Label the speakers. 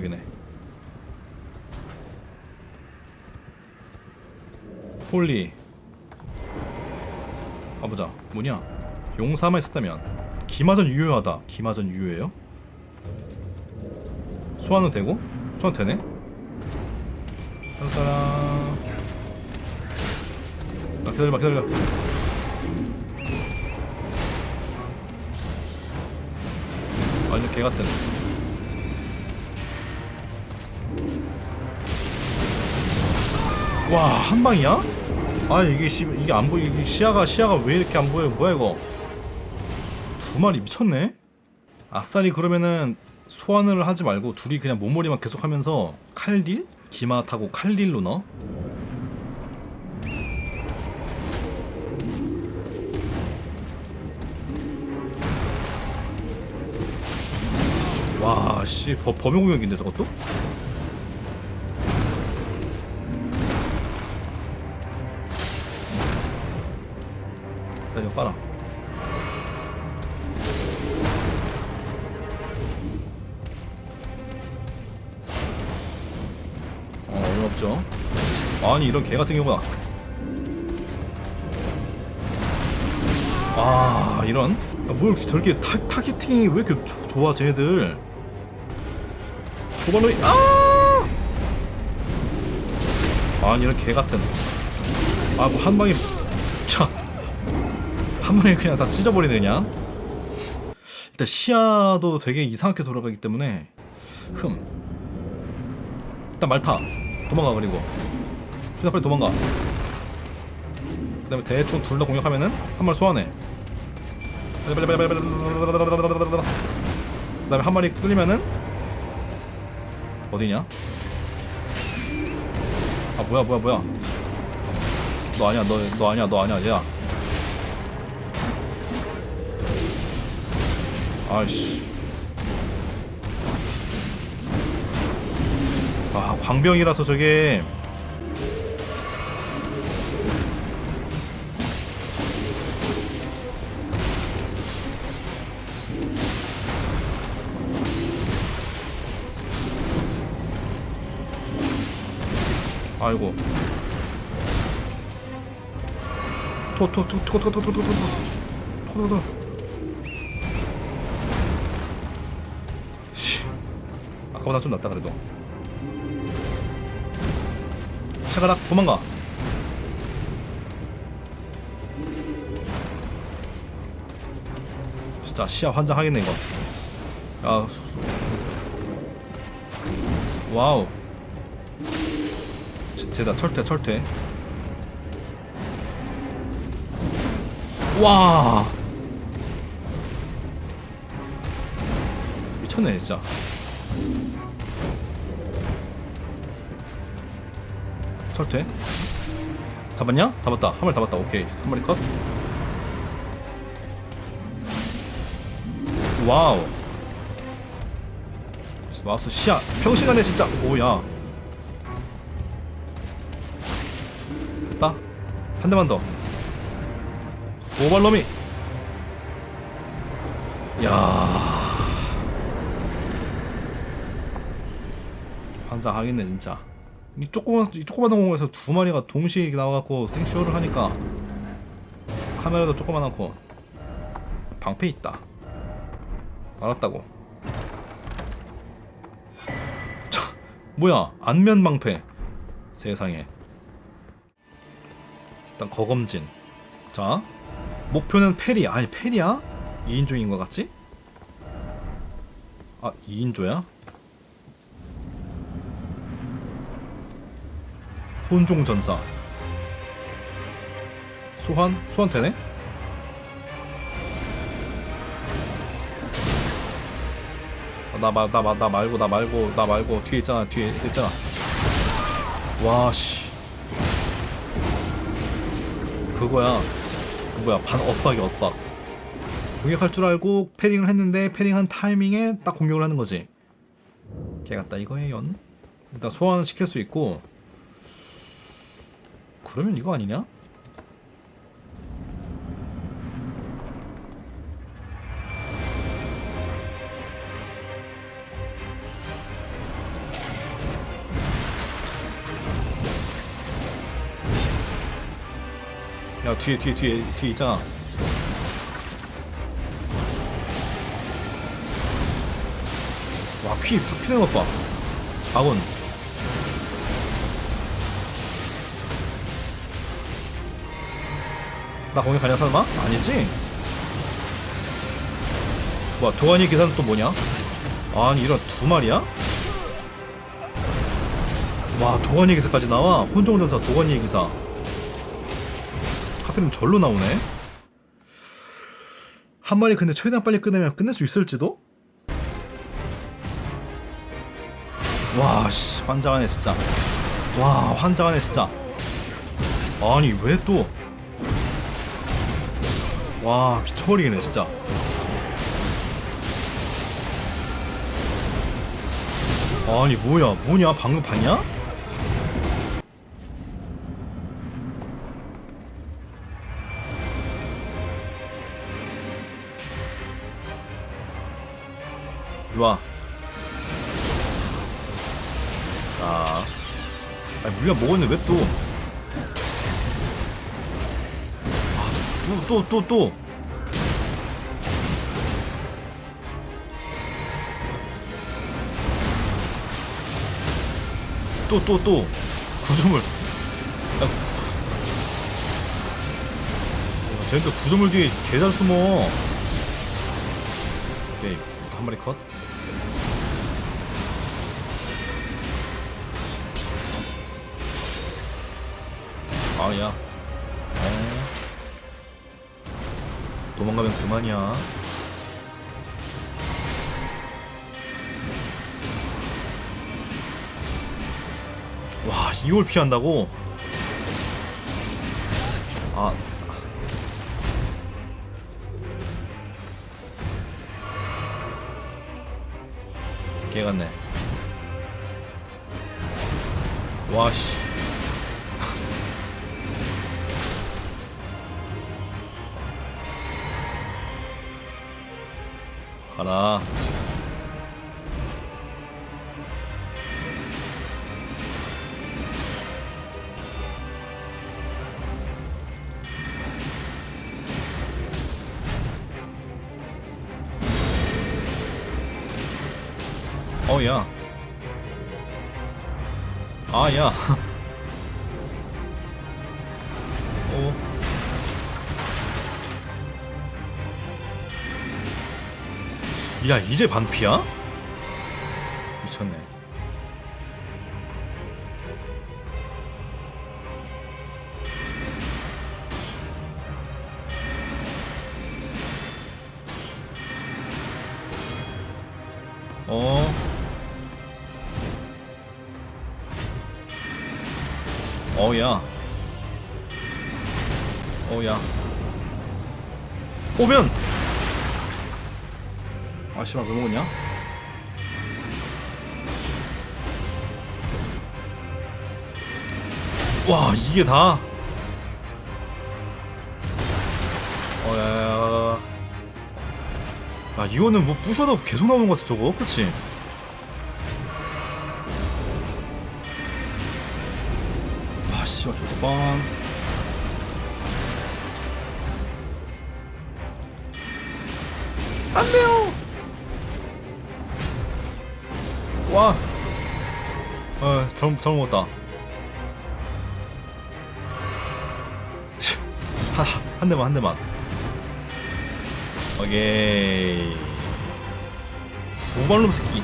Speaker 1: 여기네 폴리. 가보자 뭐냐? 용사만 있었다면 기마전 유효하다. 기마전 유효해요? 소환은 되고? 소환 되네? 따라따라. 아 기다려봐 기다려 완전 개같은 와 한 방이야? 아 이게 시, 이게 안 보이 이게 시야가 시야가 왜 이렇게 안 보여? 뭐야 이거? 두 마리 미쳤네? 아싸리 그러면은 소환을 하지 말고 둘이 그냥 몸머리만 계속하면서 칼딜? 기마 타고 칼딜로 넣어? 와 씨 범용 공격인데 저것도 어 어렵죠? 아니 이런 개 같은 경우가 아 이런? 아, 뭐 저렇게 타, 타겟팅이 왜 이렇게 조- 좋아 쟤네들? 도발로이 아! 아니 이런 개 같은. 아 뭐 한 방에 차한 방에 그냥 다 찢어버리네 그냥. 일단 시야도 되게 이상하게 돌아가기 때문에 흠. 일단 말타 도망가 그리고. 휴다 빨리 도망가. 그 다음에 대충 둘 다 공격하면은 한 마리 소환해. 빨리 빨리 빨리 빨리 빨리 그 다음에 한 마리 끌리면은 어디냐? 아 뭐야 뭐야 뭐야. 너 아니야 너 너 아니야 너 아니야 얘야. 아이씨 아 광병이라서 저게 아이고 토토토토토토토토토토토토토 씨 아까보다 좀 낫다 그래도 샤가락 도망가. 진짜 시야 환장하겠네 이거. 야 수- 수- 와우. 제- 쟤다 철퇴 철퇴. 와! 미쳤네 진짜 철퇴 잡았냐? 잡았다. 한 마리 잡았다. 오케이. 한 마리 컷. 와우. 마우스 시야. 평시간에 진짜 오야. 됐다. 한 대만 더. 오발놈이 야. 환장하겠네 진짜 이 조그만 이 조그마한 공간에서 두 마리가 동시에 나와갖고 생쇼를 하니까 카메라도 조그만하고 방패 있다. 알았다고. 차, 뭐야? 안면 방패. 세상에. 일단 거검진. 자 목표는 페리. 아니 페리야? 2인조인 것 같지? 아 2인조야? 혼종 전사. 소환? 소환 되네? 아, 나, 마, 나, 마, 나 말고 나 말고 나 말고 뒤에 있잖아 뒤에 있잖아. 와씨. 그거야. 그 뭐야 반 엇박이 엇박. 공격할 줄 알고 패링을 했는데 패링한 타이밍에 딱 공격을 하는 거지. 개 같다 이거예요 일단 소환 시킬 수 있고 그러면 이거 아니냐? 야 뒤에 뒤에 뒤에 뒤에 있잖아. 와피 피는 것봐. 박원. 나 공격 가냐 설마? 아니지? 와 도안이 기사는 또 뭐냐? 아니 이런 두 마리야? 와 도가니 기사까지 나와 혼종전사 도가니 기사 하필이면 절로 나오네 한 마리 근데 최대한 빨리 끝내면 끝낼 수 있을지도? 와씨 환장하네 진짜 와 환장하네 진짜 아니 왜또 와 미쳐버리겠네 진짜. 아니 뭐야? 뭐냐? 방금 봤냐? 이리와. 자. 아니 우리가 먹었는데 왜 또? 또, 또, 또, 또. 또, 또, 또. 구조물. 야, 구... 쟤또 구조물 뒤에 개잘 숨어. 오케이. 한 마리 컷. 아, 야. 도망가면 그만이야. 와, 이걸 피한다고? 아. 개 같네. 와, 씨. 가라. 어, 야. 아, 야. 야, 이제 반피야? 미쳤네. 어. 어, 야. 어, 야. 오면! 아, 씨발, 왜 먹었냐? 와, 이게 다? 어, 야, 야, 야. 아, 이거는 뭐 부셔도 계속 나오는 것 같아, 저거. 그치? 아, 씨발, 좋다, 빵. 와! 어, 잘못, 잘못 먹었다. 치, 한, 한 대만, 한 대만. 오케이. 우발놈 새끼.